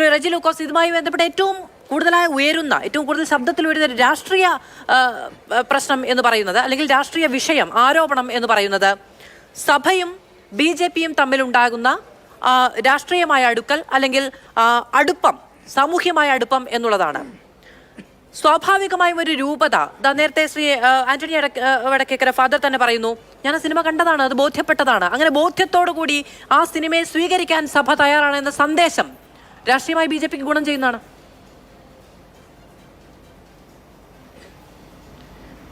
ശ്രീ റജി ലൂക്കോസ് ഇതുമായി ബന്ധപ്പെട്ട് ഏറ്റവും കൂടുതലായി ഉയരുന്ന ഏറ്റവും കൂടുതൽ ശബ്ദത്തിൽ ഉയരുന്ന രാഷ്ട്രീയ പ്രശ്നം എന്ന് പറയുന്നത് അല്ലെങ്കിൽ രാഷ്ട്രീയ വിഷയം ആരോപണം എന്ന് പറയുന്നത് സഭയും ബി ജെ പിയും തമ്മിലുണ്ടാകുന്ന രാഷ്ട്രീയമായ അടുക്കൽ അല്ലെങ്കിൽ അടുപ്പം സാമൂഹ്യമായ അടുപ്പം എന്നുള്ളതാണ്. സ്വാഭാവികമായും ഒരു രൂപത. നേരത്തെ ശ്രീ ആന്റണി വടക്കേക്കര ഫാദർ തന്നെ പറയുന്നു ഞാൻ ആ സിനിമ കണ്ടതാണ് അത് ബോധ്യപ്പെട്ടതാണ്. അങ്ങനെ ബോധ്യത്തോടു കൂടി ആ സിനിമയെ സ്വീകരിക്കാൻ സഭ തയ്യാറാണ് എന്ന സന്ദേശം രാഷ്ട്രീയമായി ബി ജെ പിക്ക് ഗുണം ചെയ്യുന്നതാണ്.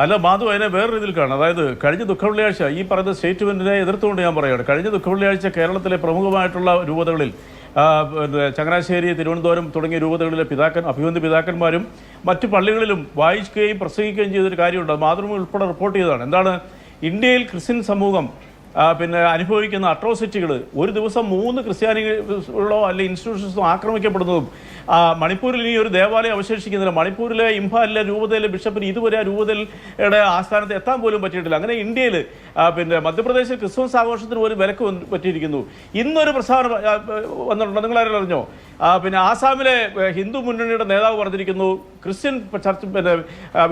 അല്ല മാധു അതിനെ വേറെ രീതിയിൽ കാണാം. അതായത് കഴിഞ്ഞ ദുഃഖ വെള്ളിയാഴ്ച ഈ പറയുന്ന സ്റ്റേറ്റ്മെന്റിനെ എതിർത്തുകൊണ്ട് ഞാൻ പറയുകയാണ്. കഴിഞ്ഞ ദുഃഖ വെള്ളിയാഴ്ച കേരളത്തിലെ പ്രമുഖമായിട്ടുള്ള രൂപതകളിൽ ചങ്ങനാശ്ശേരി തിരുവനന്തപുരം തുടങ്ങിയ രൂപതകളിലെ പിതാക്കൻ അഭിവന്ദ പിതാക്കന്മാരും മറ്റ് പള്ളികളിലും വായിക്കുകയും പ്രസംഗിക്കുകയും ചെയ്തൊരു കാര്യമുണ്ട്. അത് മാതൃഭൂമി ഉൾപ്പെടെ റിപ്പോർട്ട് ചെയ്തതാണ്. എന്താണ്? ഇന്ത്യയിൽ ക്രിസ്ത്യൻ സമൂഹം പിന്നെ അനുഭവിക്കുന്ന അട്രോസിറ്റികൾ ഒരു ദിവസം മൂന്ന് ക്രിസ്ത്യാനികളോ അല്ലെങ്കിൽ ഇൻസ്റ്റിറ്റ്യൂഷൻസോ ആക്രമിക്കപ്പെടുന്നതും മണിപ്പൂരിൽ ഇനി ഒരു ദേവാലയം അവശേഷിക്കുന്നില്ല മണിപ്പൂരിലെ ഇംഫാലിലെ രൂപതയിലെ ബിഷപ്പിന് ഇതുവരെ ആ രൂപതയുടെ ആസ്ഥാനത്ത് എത്താൻ പോലും പറ്റിയിട്ടില്ല. അങ്ങനെ ഇന്ത്യയിൽ പിന്നെ മധ്യപ്രദേശിൽ ക്രിസ്മസ് ആഘോഷത്തിന് ഒരു വിലക്ക് പറ്റിയിരിക്കുന്നു. ഇന്നൊരു പ്രസ്താവന വന്നിട്ടുണ്ടോ. നിങ്ങളാരും അറിഞ്ഞോ? പിന്നെ ആസാമിലെ ഹിന്ദു മുന്നണിയുടെ നേതാവ് പറഞ്ഞിരിക്കുന്നു ക്രിസ്ത്യൻ ചർച്ച് പിന്നെ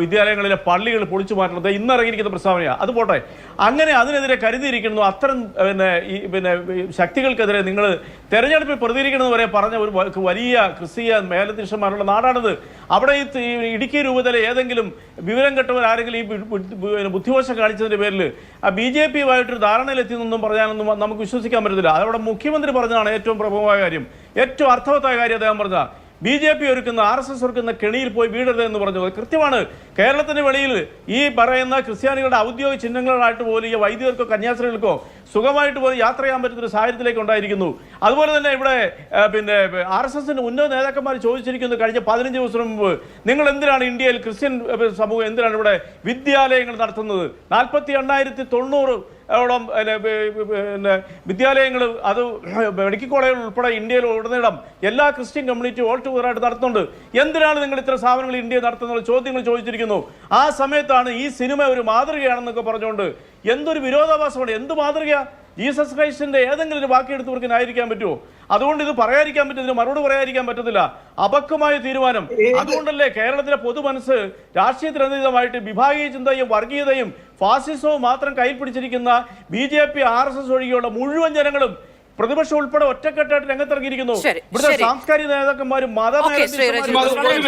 വിദ്യാലയങ്ങളിലെ പള്ളികൾ പൊളിച്ചു മാറ്റുന്നത് ഇന്ന് ഇറങ്ങിയിരിക്കുന്ന പ്രസ്താവനയാണ് അത് പോട്ടെ. അങ്ങനെ അതിനെതിരെ കരുതിയിരിക്കുന്നു അത്തരം പിന്നെ ഈ പിന്നെ ശക്തികൾക്കെതിരെ നിങ്ങൾ തെരഞ്ഞെടുപ്പിൽ പ്രതികരിക്കണമെന്ന് വരെ പറഞ്ഞ ഒരു വലിയ ക്രിസ്തീയ മേലധ്യക്ഷന്മാരുള്ള നാടാണിത്. അവിടെ ഈ ഇടുക്കി രൂപതയിലെ ഏതെങ്കിലും വിവരം കെട്ടവർ ആരെങ്കിലും ഈ ബുദ്ധിവശം കാണിച്ചതിന്റെ പേരിൽ ആ ബി ജെ പിയുമായിട്ടൊരു ധാരണയിലെത്തിയെന്നൊന്നും പറയാനൊന്നും നമുക്ക് വിശ്വസിക്കാൻ പറ്റത്തില്ല. അതവിടെ മുഖ്യമന്ത്രി പറഞ്ഞതാണ് ഏറ്റവും പ്രമുഖമായ കാര്യം. ഏറ്റവും അർത്ഥവത്തായ കാര്യം അദ്ദേഹം പറഞ്ഞ ബി ജെ പി ഒരുക്കുന്ന ആർ എസ് എസ് ഒരുക്കുന്ന കെണിയിൽ പോയി വീടരുത് എന്ന് പറഞ്ഞത് കൃത്യമാണ്. കേരളത്തിന് വെളിയിൽ ഈ പറയുന്ന ക്രിസ്ത്യാനികളുടെ ഔദ്യോഗിക ചിഹ്നങ്ങളായിട്ട് പോലും ഈ വൈദികർക്കോ കന്യാസ്ത്രീകൾക്കോ സുഖമായിട്ട് പോയി യാത്ര ചെയ്യാൻ പറ്റുന്ന ഒരു സാഹചര്യത്തിലേക്ക് ഉണ്ടായിരിക്കുന്നു. അതുപോലെ തന്നെ ഇവിടെ പിന്നെ ആർ എസ് എസിന്റെ ഉന്നത നേതാക്കന്മാർ ചോദിച്ചിരിക്കുന്നു കഴിഞ്ഞ പതിനഞ്ച് ദിവസം മുമ്പ് നിങ്ങൾ എന്തിനാണ് ഇന്ത്യയിൽ ക്രിസ്ത്യൻ സമൂഹം എന്തിനാണ് ഇവിടെ വിദ്യാലയങ്ങൾ നടത്തുന്നത്? നാൽപ്പത്തി എണ്ണായിരത്തി തൊണ്ണൂറ് ഓളം പിന്നെ വിദ്യാലയങ്ങൾ അത് മെഡിക്കൽ കോളേജുകൾ ഉൾപ്പെടെ ഇന്ത്യയിൽ ഉടനീളം എല്ലാ ക്രിസ്ത്യൻ കമ്മ്യൂണിറ്റി ഓൾ ടുഗറായിട്ട് നടത്തുന്നുണ്ട്. എന്തിനാണ് നിങ്ങൾ ഇത്ര സ്ഥാപനങ്ങൾ ഇന്ത്യയിൽ നടത്തുന്ന ചോദ്യങ്ങൾ ചോദിച്ചിരിക്കുന്നു. ആ സമയത്താണ് ഈ സിനിമ ഒരു മാതൃകയാണെന്നൊക്കെ പറഞ്ഞുകൊണ്ട് എന്തൊരു വിരോധാഭാസമാണ് എന്ത് മാതൃകയാ ജീസസ് ക്രൈസ്റ്റിന്റെ ഏതെങ്കിലും ഒരു വാക്ക് എടുത്ത് ആയിരിക്കാൻ പറ്റുമോ? അതുകൊണ്ട് ഇത് പറയാതിരിക്കാൻ പറ്റും മറുപടി പറയാതിരിക്കാൻ പറ്റത്തില്ല. അപക്വമായ തീരുമാനം. അതുകൊണ്ടല്ലേ കേരളത്തിലെ പൊതുമനസ്സ് രാഷ്ട്രീയത്തിനതീതമായിട്ട് വിഭാഗീയ ചിന്തയും വർഗീയതയും ഫാസിസവും മാത്രം കയ്യിൽ പിടിച്ചിരിക്കുന്ന B J P R S S ഒഴികെയുള്ള മുഴുവൻ ജനങ്ങളും പ്രതിപക്ഷം ഉൾപ്പെടെ ഒറ്റക്കെട്ടായിട്ട് രംഗത്തിറങ്ങിയിരിക്കുന്നു. ഇവിടുത്തെ. സാംസ്കാരിക നേതാക്കന്മാരും മതം